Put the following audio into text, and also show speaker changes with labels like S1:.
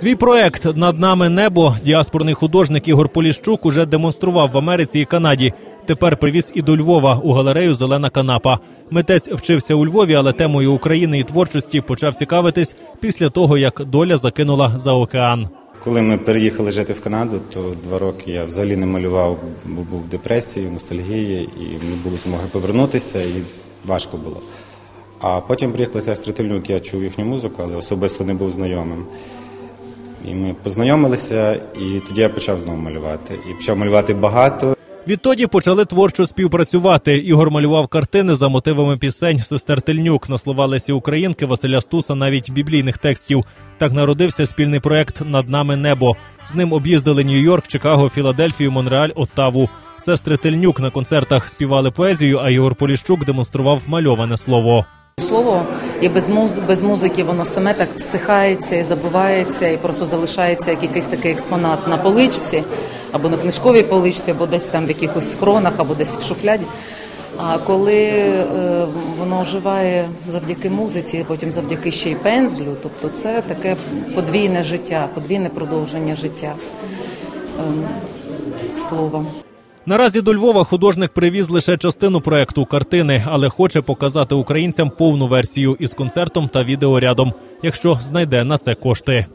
S1: Свій проект над нами небо діаспорний художник Ігор Поліщук уже демонстрував в Америці і Канаді. Тепер привіз і до Львова у галерею Зелена канапа. Митець вчився у Львові, але темою України і творчості почав цікавитись після того, як доля закинула за океан.
S2: Коли ми переїхали жити в Канаду, то два роки я взагалі не малював, бо був в депресії, ностальгії, і не було змоги повернутися, і важко було. А потім приїхали сестри Тильнюк, я чув їхню музику, але особисто не був знайомим. І ми познайомилися, і тоді я почав знову малювати. І почав малювати багато.
S1: Відтоді почали творчо співпрацювати. Ігор малював картини за мотивами пісень сестер Тельнюк на слова Лесі Українки, Василя Стуса, навіть біблійних текстів. Так народився спільний проект Над нами небо. З ним об'їздили Нью-Йорк, Чикаго, Філадельфію, Монреаль, Оттаву. Сестри Тельнюк на концертах співали поезію, а Ігор Поліщук демонстрував мальоване слово.
S3: Слово і без муз без музики воно саме так всихається і забувається, і просто залишається як якийсь такий експонат на поличці, або на книжковій поличці, або десь там в якихось схронах, або десь в шуфляді. А коли е, воно оживає завдяки музиці, потім завдяки ще й пензлю, тобто це таке подвійне життя, подвійне продовження життя е, слова.
S1: Наразі до Львова художник привіз лише частину проекту картини, але хоче показати українцям повну версію із концертом та відеорядом, якщо знайде на це кошти.